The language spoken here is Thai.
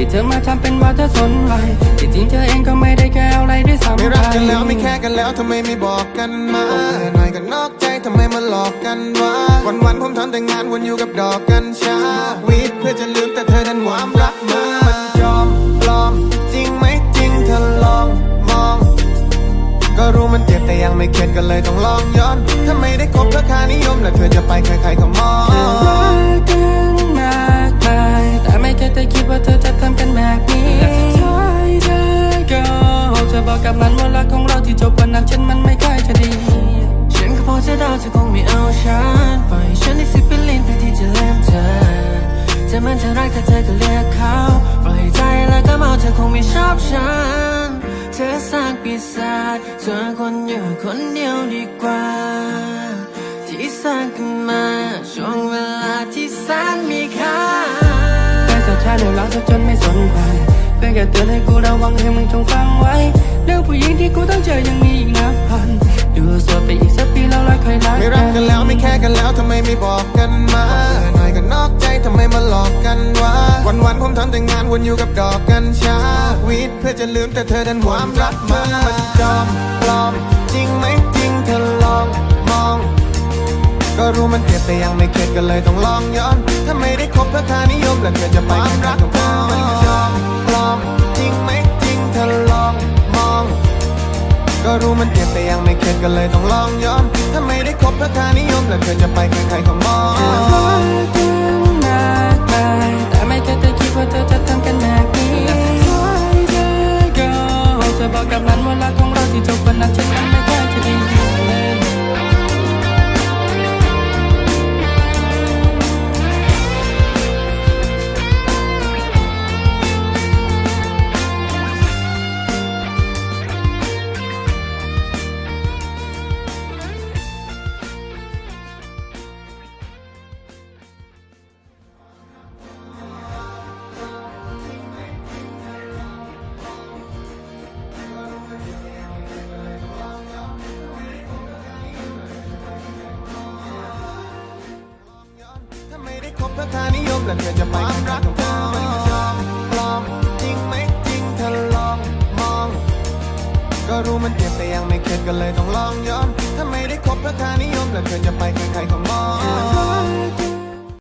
ที่เธอมาทำเป็นว่าเธอสนใจที่จริงเธอเองก็ไม่ได้แค่อะไรด้วยซ้ำไม่ไปรักกันแล้วไม่แค่กันแล้วทำไมไม่บอกกันมาหน่อยก็นอกใจทำไมมาหลอกกันวะวันวันๆผมทำแต่งานวนอยู่กับดอกกัญชาวีดเพื่อจะลืมแต่เธอดันหวามรักมามันจอมปลอม จริงไหมจริงเธอลองมอง ก็รู้มันเจ็บแต่ยังไม่เข็ดก็เลยต้องลองย้อนถ้าไม่ได้คบเพื่อค่านิยมแล้วเธอจะไปใครๆก็มอง ที่จบวันนั้นฉันมันไม่ค่อยจะดี ฉันก็พอจะเดาเธอคงไม่เอาฉันปล่อยฉันได้สิบเป็นลินเพื่อที่จะเลืมเธอจะมันจะรักแต่เธอก็เลือกเขาปล่อยใจแล้วก็เมาเธอคงไม่ชอบฉัน เธอสร้างปีศาจเธอคนอยู่คนเดียวดีกว่า ที่สร้างขึ้นมาช่วงเวลาที่แสนมีค่าแต่สุดท้ายเดี๋ยวเราจะจนไม่สนใจ เพียงแค่เตือนให้กูระวังให้มึงจงฟังไว้ เรื่องผู้หญิงที่กูต้องเจอยังมีอีกนับพันอยู่โสดไปอีกสักปีแล้วเราค่อยรักไม่รักกันแล้วไม่แค่กันแล้วทำไมไม่บอกกันมาเบื่อหน่อยก็นอกใจทำไมมาหลอกกันวะวันวันๆผมทำแต่งานวนอยู่กับดอกกัญชาวีดเพื่อจะลืมแต่เธอดันหวามรักมามันจอมปลอม จริงไหมจริงเธอลองมองก็รู้มันเจ็บแต่ยังไม่เข็ดก็เลยต้องลองย้อน ถ้าไม่ได้คบเพื่อค่านิยมแล้วเธอจะไปความรักเธอมันจอ ก็รู้มันเจ็บแต่ยังไม่เข็ดก็เลยต้องลองย้อนถ้าไม่ได้คบเพื่อค่านิยมแล้วเธอจะไปใครๆก็มองรักกันมากมายแต่ไม่เคยได้คิดว่าเธอจะทำกันแบบนี้และสุดท้ายเธอก็เธอบอกกับมันว่ารักของเราที่จบวันนั้นฉัน คบเพื่อค่านิยมและเธอจะไปมันรักเธอมันจอมปลอมจริงไหมจริงเธอลองมอง ก็รู้มันเจ็บแต่ยังไม่เข็ดก็เลยต้องลองย้อนถ้าไม่ได้คบเพื่อค่านิยมและเธอจะไป